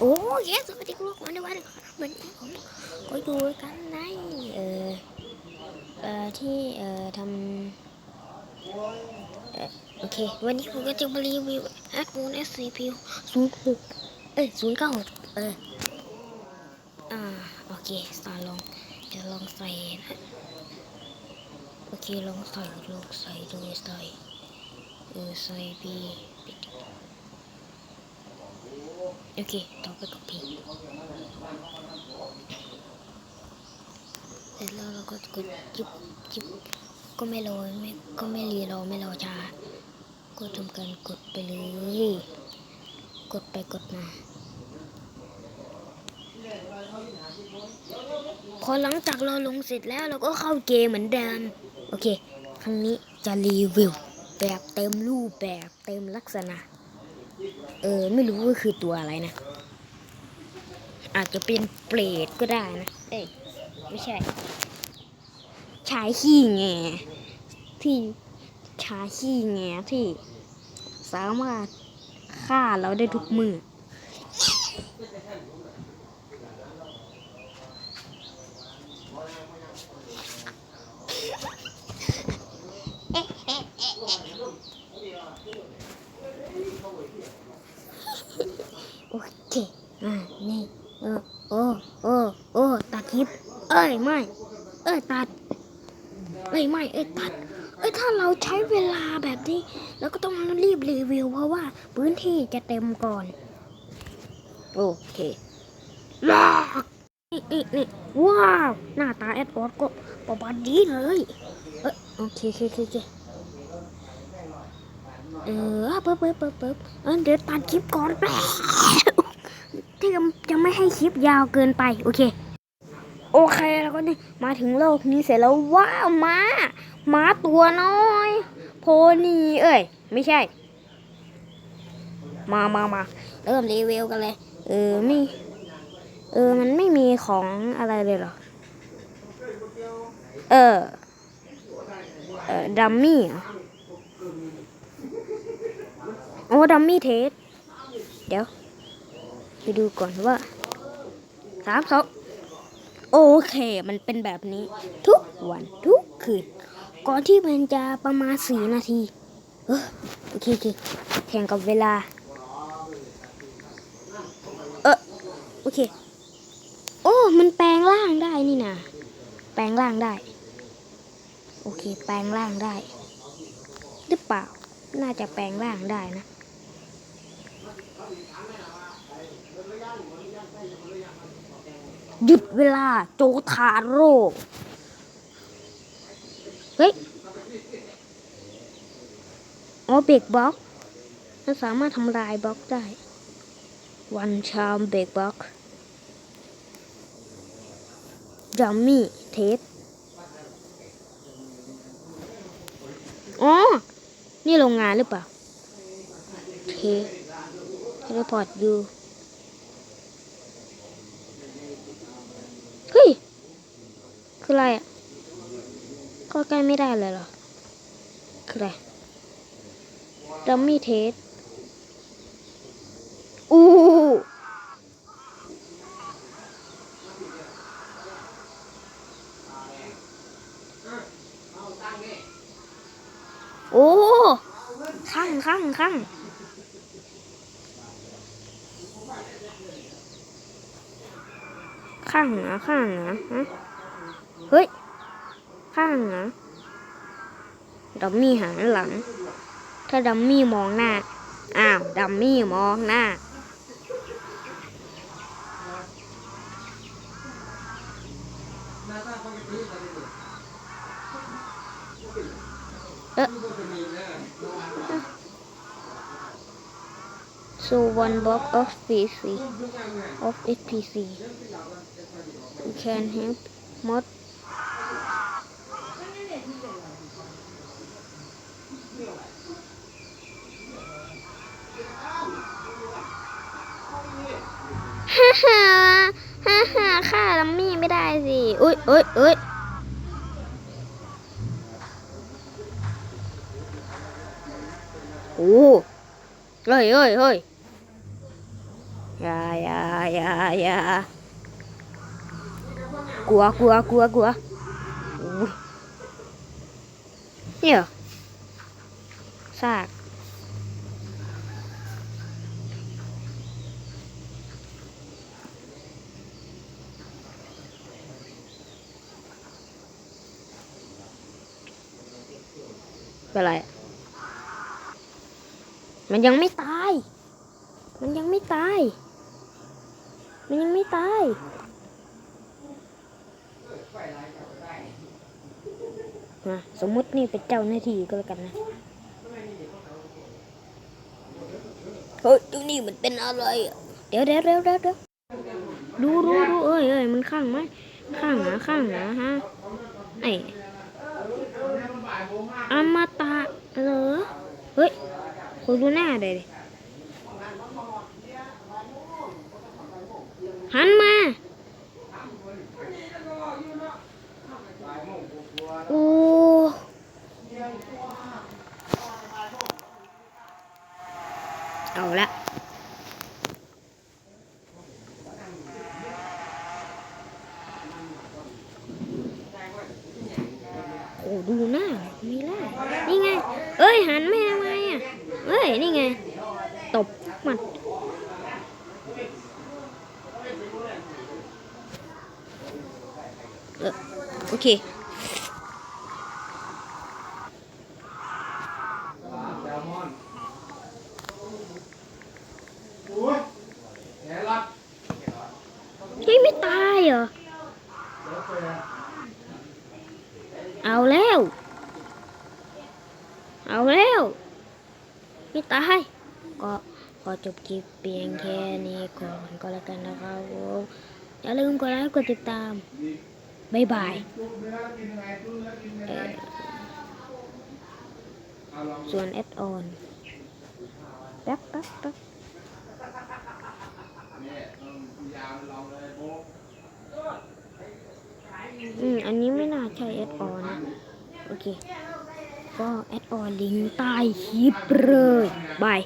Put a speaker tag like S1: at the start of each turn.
S1: โอ้ยสวัสดีคุณผู้ชมในวันนี้วันนี้ผมก็อยู่กันในเอ่อเออที่เอ่อทำเอ่อโอเค วันนี้ผมก็จะมารีวิว iPhone SCP 06เอ้ย096เอออ่าโอเคสตาร์ลองจะลองใส่นะโอเคลองใส่ลองใส่ดูใส่เออใส่บีปิด โอเคต่อไปกับพีเสร็จแล้วเราก็กดจิบจิบก็ไม่รอไม่ก็ไม่รีรอไม่รอช้าก็ทำการกดไปเลย กดไปกดมาพอหลังจากเราลงเสร็จแล้วเราก็เข้าเกมเหมือนเดิมโอเค ครั้งนี้จะรีวิวแบบเต็มรูปแบบเต็มลักษณะ ออไม่รู้ว่าคือตัวอะไรนะ อาจจะเป็นเปรตก็ได้นะ เอ้ยไม่ใช่ ชายขี้แงที่ชายขี้แงที่ สามารถฆ่าเราได้ทุกมือโอเค อ่า นี่ เออ โอ้ โอ้ โอ้ ตัดค ลิป เอ้ยไม่ เอ้ยตัด เอ้ยไม่ เอ้ยตัด เอ้ยถ้าเราใช้เวลาแบบนี้เราก็ต้องรีบรีวิว เพราะว่าพื้นที่จะเต็มก่อน โอเคลากนี่นี่นี่ว้าว หน้าตาแอดออสก็ประมาณนี้เลย เอ้ยโอเคโอเคโอเคเออเปิ๊บเปิ๊บเปิ๊บเปิ๊บเออเดี๋ยวตัดคลิปก่อนแป๊บที่จะจะไม่ให้คลิปยาวเกินไป โอเค โอเคแล้วก็นี่มาถึงโลกนี้เสร็จแล้วว้าวม้าม้าตัวน้อย โพนี่เอ้ย ไม่ใช่ มามามาเริ่มรีวิวกันเลย เออไม่เออมันไม่มีของอะไรเลยเหรอ เออ เออดัมมี่เหรอโอ้ดัมมี่เทส เดี๋ยว ไปดูก่อนว่าสามสอง โอเค มันเป็นแบบนี้ ทุกวันทุกคืน ก่อนที่มันจะประมาณสี่นาที เออโอเคโอเคแข่งกับเวลา เออโอเค โอ้ มันแปลงร่างได้นี่นะแปลงร่างได้ โอเค แปลงร่างได้ หรือเปล่า น่าจะแปลงร่างได้นะ หยุดเวลาโจทาโร่เฮ้ยอ๋อเบรกบล็อกมันสามารถทำลายบล็อกได้ วันชามเบรกบล็อกดัมมี่เทสอ๋อ นี่โรงงานหรือเปล่าโอเครีพอร์ตอยู่ เฮ้ย คื ออะไรอะก็ใกล้ไม่ได้เลยเหรอคืออะไรดัมมี่เทสอู้โอ้ข้างข้างข้างข้างเหรอข้างเหรอฮะ เฮ้ย ข้างเหรอดัมมี่หันหลัง ถ้าดัมมี่มองหน้า อ้าว ดัมมี่มองหน้า เอ๊ะ so one box of PC of HPC you can have mod ฆ่าลัมมี่ไม่ได้สิอุ้ยอุ้ยอุ้ยโอ้เฮ้ยเฮ้ยเฮ้ยอย่าอย่าอย่าอย่ากลัวกลัวกลัวกลัวเนี่ยซาก เป็นไร มันยังไม่ตาย มันยังไม่ตาย มันยังไม่ตายมาสมมุตินี่เป็นเจ้าหน้าที่ก็แล้วกันนะ เฮ้ยตรงนี้มันเป็นอะไรเดี๋ยวเดี๋ยวเดี๋ยวเดี๋ยวเดี๋ยวดูดูดูเอ้ยเอ้ยมันข้างไหมข้างหนาข้างหนาฮะไอ้ อมตะเหรอ เฮ้ยคุยดูหน้าเลยดิหันมา โอ้เอาละ ดูหน้ามีล่านี่ไง เอ้ยหันไม่ทำไมอะเอ้ยนี่ไง ตบมันเออโอเคเฮ้ยไม่ตายเหรอ เอาแล้ว เอาแล้วไม่ตายก็ขอจบคลิปเพียงแค่นี้ก่อนก็แล้วกันนะครับผมอย่าลืมกดไลค์กดติดตามบ๊ายบายส่วนแอดออนแป๊บแป๊บแป๊บอืมอันนี้ ใช่แอดออนนะโอเค ก็แอดออนลิงก์ใต้คลิปเลยบาย